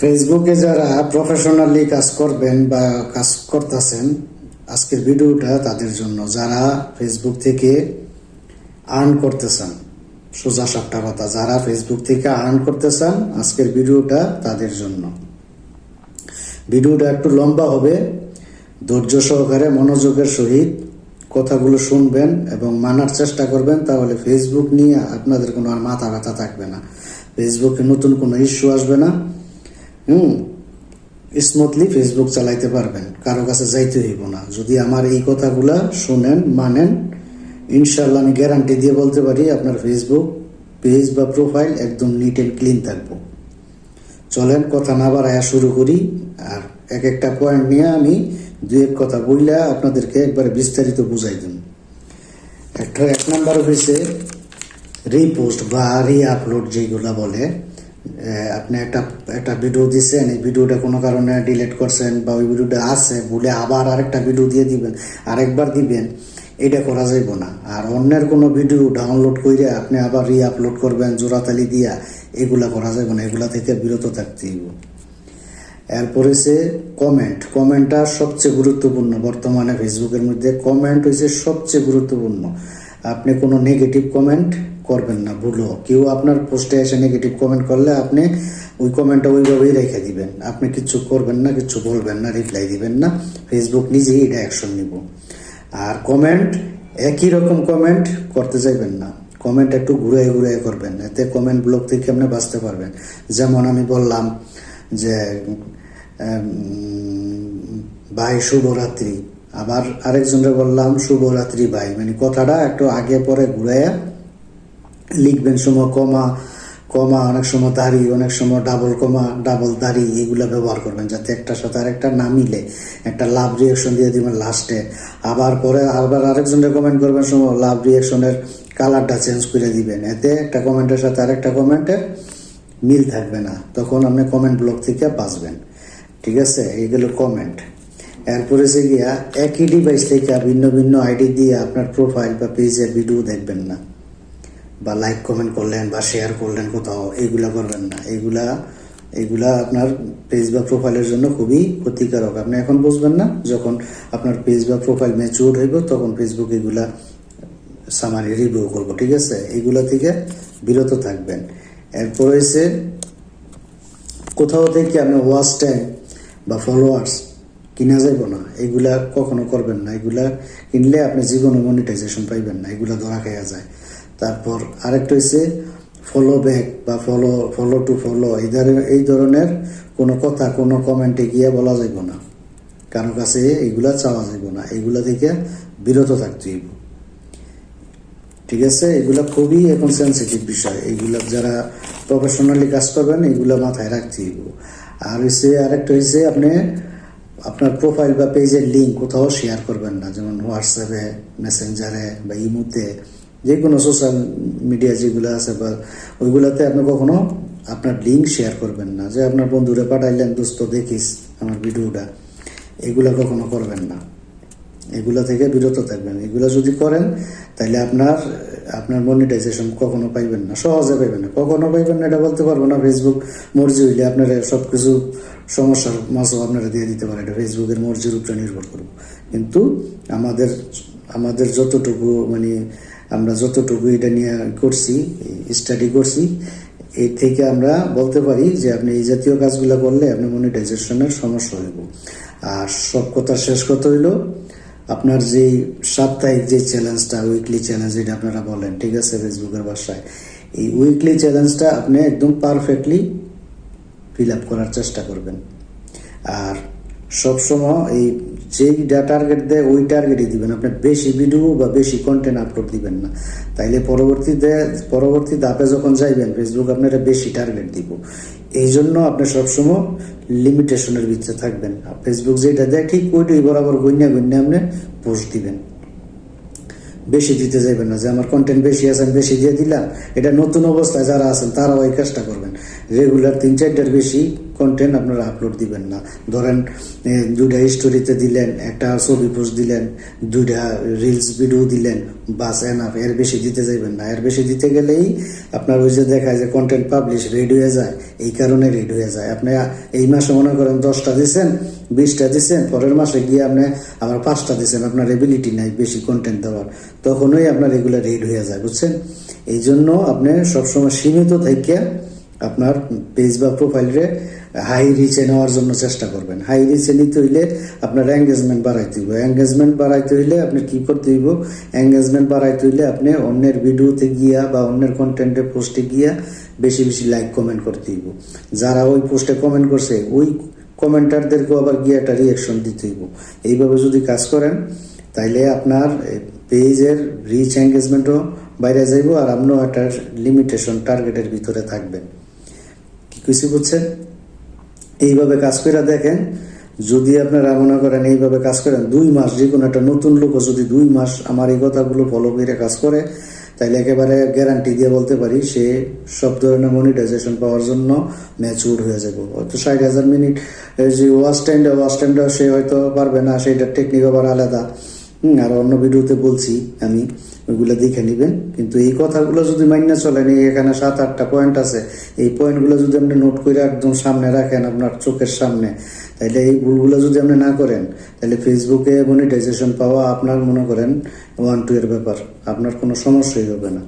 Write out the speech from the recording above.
ফেসবুকে যারা প্রফেশনালি কাজ করবেন বা কাজ করতেছেন, আজকের ভিডিওটা তাদের জন্য। যারা ফেসবুক থেকে আর্ন করতেছেন, সোজা সাপটা কথা, যারা ফেসবুক থেকে আর্ন করতেছেন, আজকের ভিডিওটা তাদের জন্য। ভিডিওটা একটু লম্বা হবে। ধৈর্য সহকারে মনোযোগের সহিত কথাগুলো শুনবেন এবং মানার চেষ্টা করবেন, তাহলে ফেসবুক নিয়ে আপনাদের কোনো আর মাথা ব্যথা থাকবে না। ফেসবুকে নতুন কোনো ইস্যু আসবে না। হুম, স্মুথলি ফেসবুক চালাইতে পারবেন। কারও কাছে যাইতে হইব না। যদি আমার এই কথাগুলা শুনেন, মানেন ইনশাল্লাহ আমি গ্যারান্টি দিয়ে বলতে পারি আপনার ফেসবুক পেজ বা প্রোফাইল একদম নিট অ্যান্ড ক্লিন থাকব। চলেন, কথা না বাড়াইয়া শুরু করি। আর এক একটা পয়েন্ট নিয়ে আমি দু এক কথা বললে আপনাদেরকে একবারে বিস্তারিত বুঝাই দিন একটা, এক নাম্বার হয়েছে রিপোস্ট বা রি আপলোড যেগুলা বলে। আপনি একটা একটা ভিডিও দিচ্ছেন এই ভিডিওটা কোনো কারণে ডিলিট করছেন বা ওই ভিডিওটা আছে বলে আবার আরেকটা ভিডিও দিয়ে দিবেন, আরেকবার দিবেন, এটা করা যাইব না। আর অন্যের কোনো ভিডিও ডাউনলোড করে আপনি আবার রি আপলোড করবেন জোড়াতালি দিয়া, এগুলা করা যাবে না, এগুলা থেকে বিরত থাকতে হইব। এরপরে সে কমেন্ট কমেন্টটা সবচেয়ে গুরুত্বপূর্ণ, বর্তমানে ফেসবুকের মধ্যে কমেন্ট হয়েছে সবচেয়ে গুরুত্বপূর্ণ। আপনি কোনো নেগেটিভ কমেন্ট করবেন না ভুলো কেউ আপনার পোস্টে এসে নেগেটিভ কমেন্ট করলে আপনি ওই কমেন্টটা ওইভাবেই রেখে দিবেন। আপনি কিচ্ছু করবেন না কিচ্ছু বলবেন না রিপ্লাই দিবেন না। ফেসবুক নিজেই এটা অ্যাকশন নিব। আর কমেন্ট একই রকম কমেন্ট করতে যাইবেন না। কমেন্ট একটু ঘুরে ঘুরে করবেন। এতে কমেন্ট ব্লক থেকে আপনি বাঁচতে পারবেন। যেমন আমি বললাম যে ভাই শুভরাত্রি। আবার আরেকজনকে বললাম, শুভরাত্রি ভাই। মানে কথাটা একটু আগে পরে ঘুরাইয়া লিখবেন সময় কমা কমা, অনেক সময় দাড়ি, অনেক সময় ডাবল কমা ডাবল দাড়ি, এগুলো ব্যবহার করবেন যাতে একটার সাথে আরেকটা না মিলে, একটা লাভ রিয়েকশন দিয়ে দিবেন লাস্টে আবার পরে আবার আরেকজনের কমেন্ট করবেন সময় লাভ রিয়েকশনের কালারটা চেঞ্জ করে দিবেন। এতে একটা কমেন্টের সাথে আরেকটা কমেন্টের মিল থাকবে না। তখন আপনি কমেন্ট ব্লক থেকে বাঁচবেন। ঠিক আছে? এইগুলো কমেন্ট এরপরে সে গিয়া একই ডিভাইস থেকে ভিন্ন ভিন্ন আইডি দিয়ে আপনার প্রোফাইল বা পেজের ভিডিও দেখবেন না। বা লাইক কমেন্ট করলেন বা শেয়ার করলেন কোথাও, এগুলা করবেন না। এগুলা এগুলা আপনার পেজ বা প্রোফাইলের জন্য খুবই ক্ষতিকারক। আপনি এখন বুঝবেন না, যখন আপনার পেজ বা প্রোফাইল ম্যাচিউর হইব, তখন ফেসবুক এগুলা সামারি রিভিউ করব, ঠিক আছে? এগুলা থেকে বিরত থাকবেন। এরপর হয়েছে কোথাও থেকে আপনি ওয়াচ টাইম বা ফলোয়ার্স কিনা যাইব না। এগুলা কখনো করবেন না। এগুলা কিনলে আপনি জীবনে মনিটাইজেশন পাইবেন না। এগুলা ধরা খাইয়া যায়। তারপর আরেকটা হচ্ছে ফলো ব্যাক বা ফলো ফলো টু ফলো এই ধরনের এই ধরনের কোনো কথা, কোনো কমেন্টে গিয়ে বলা যাইব না। কারও কাছে এগুলা চাওয়া যাইব না। এগুলা থেকে বিরত থাকতে হইব। ঠিক আছে? এগুলা খুবই এখন সেন্সিটিভ বিষয়। এগুলা যারা প্রফেশনালি কাজ করবেন এগুলা মাথায় রাখতে হইব। আর হচ্ছে আরেকটা হচ্ছে আপনি আপনার প্রোফাইল বা পেজের লিঙ্ক কোথাও শেয়ার করবেন না। যেমন হোয়াটসঅ্যাপে মেসেঞ্জারে বা ইমুতে যে কোনো সোশ্যাল মিডিয়া যেগুলো আছে বা ওইগুলোতে আপনি কখনো আপনার লিঙ্ক শেয়ার করবেন না। যে আপনার বন্ধুরা পাঠাইলেন, দোস্ত দেখিস আমার ভিডিওটা এগুলো কখনো করবেন না। এগুলা থেকে বিরত থাকবেন। এগুলা যদি করেন তাহলে আপনার আপনার মনিটাইজেশন কখনো পাইবেন না, সহজে পাইবেন না। কখনো পাইবেন না, এটা বলতে পারব না ফেসবুক মর্জি হইলে আপনারা সব কিছু সমস্যার মাছও আপনারা দিয়ে দিতে পারেন এটা ফেসবুকের মর্জির উপরে নির্ভর করব। কিন্তু আমাদের আমাদের যতটুকু মানে আমরা যতটুকু এটা নিয়ে করছি স্টাডি করছি এই থেকে আমরা বলতে পারি যে আপনি এই জাতীয় কাজগুলো করলে আপনি মনিটাইজেশনের সমস্যা হইব। আর সব কথা শেষ কথা হইল আপনার যে সাপ্তাহিক যে চ্যালেঞ্জটা উইকলি চ্যালেঞ্জ যেটা আপনারা বলেন, ঠিক আছে, ফেসবুকের ভাষায় এই উইকলি চ্যালেঞ্জটা আপনি একদম পারফেক্টলি ফিল আপ করার চেষ্টা করবেন। আর সবসময় এই যেই টার্গেট দেয়, ওই টার্গেটই দিবেন। আপনি বেশি ভিডিও বা বেশি কন্টেন্ট আপলোড দিবেন না। তাইলে পরবর্তীতে পরবর্তী ধাপে যখন যাইবেন ফেসবুক আপনারা বেশি টার্গেট দিব। এই জন্য আপনি সবসময় লিমিটেশনের ভিতরে থাকবেন। আর ফেসবুক যেটা দেয়, ঠিক ওইটাই বরাবর গণ্যা গণ্যা আপনি পোস্ট দিবেন। বেশি দিতে যাবেন না, যে আমার কন্টেন্ট বেশি আছে, আমি বেশি দিয়ে দিলাম। এটা নতুন অবস্থায় যারা আছেন, তারাও এই কাজটা করবেন। রেগুলার তিন চারটার বেশি কন্টেন্ট আপনারা আপলোড দিবেন না। ধরেন দুইটা স্টোরিতে দিলেন, একটা ছবি পোস্ট দিলেন, দুইটা রিলস ভিডিও দিলেন, বাস এনাফ এর বেশি দিতে যাইবেন না। এর বেশি দিতে গেলেই আপনার ওই যে দেখায় যে কন্টেন্ট পাবলিশ রেড হয়ে যায়, এই কারণে রেড হয়ে যায়। আপনি এই মাসে মনে করেন দশটা দিচ্ছেন বিশটা দিচ্ছেন পরের মাসে গিয়ে আপনি আবার পাঁচটা দিচ্ছেন আপনার এবিলিটি নাই বেশি কন্টেন্ট দেওয়ার। তখনই আপনার এগুলো রেড হয়ে যায়, বুঝছেন? এই জন্য আপনি সবসময় সীমিত থেকে আপনার পেজ বা প্রোফাইলে হাই রিচে নেওয়ার জন্য চেষ্টা করবেন। হাই রিচে নিতে হইলে আপনার এঙ্গেজমেন্ট বাড়াইতে হইব। এঙ্গেজমেন্ট বাড়াইতে হইলে আপনি কি করতে হইব? এঙ্গেজমেন্ট বাড়াইতে হইলে আপনি অন্যের ভিডিওতে গিয়া বা অন্যের কন্টেন্টে পোস্টে গিয়া বেশি বেশি লাইক কমেন্ট করতে হইব। যারা ওই পোস্টে কমেন্ট করছে, ওই কমেন্টারদেরকেও আবার গিয়ে একটা রিয়াকশন দিতে হইব। এইভাবে যদি কাজ করেন, তাইলে আপনার পেজের রিচ এঙ্গেজমেন্টও বাইরে যাইব আর আপনিও একটা লিমিটেশন টার্গেটের ভিতরে থাকবেন। কিছু বুঝছেন? এইভাবে কাজ করে দেখেন, যদি আপনারা মনে করেন এইভাবে কাজ করেন, দুই মাস যে কোনো একটা নতুন লোকও যদি দুই মাস আমার এই কথাগুলো ফলো করে কাজ করে, তাইলে একেবারে গ্যারান্টি দিয়ে বলতে পারি সে সব ধরনের মনিটাইজেশন পাওয়ার জন্য ম্যাচুর হয়ে যাবে। হয়তো ষাট হাজার মিনিট যে ওয়াচ টাইমটা ওয়াচ টাইমটা সে হয়তো পারবে না, সেটার টেকনিক আবার আলাদা। আর অন্য ভিডিওতে বলছি আমি, ওইগুলো দেখে নেবেন। কিন্তু এই কথাগুলো যদি মান্য চলেন এখানে সাত, আটটা পয়েন্ট আছে, এই পয়েন্টগুলো যদি আপনি নোট করে একদম সামনে রাখেন আপনার চোখের সামনে তাহলে এই ভুলগুলো যদি আপনি না করেন তাহলে ফেসবুকে মনিটাইজেশন পাওয়া আপনার মনে করেন ওয়ান টু এর ব্যাপার, আপনার কোনো সমস্যাই হবে না।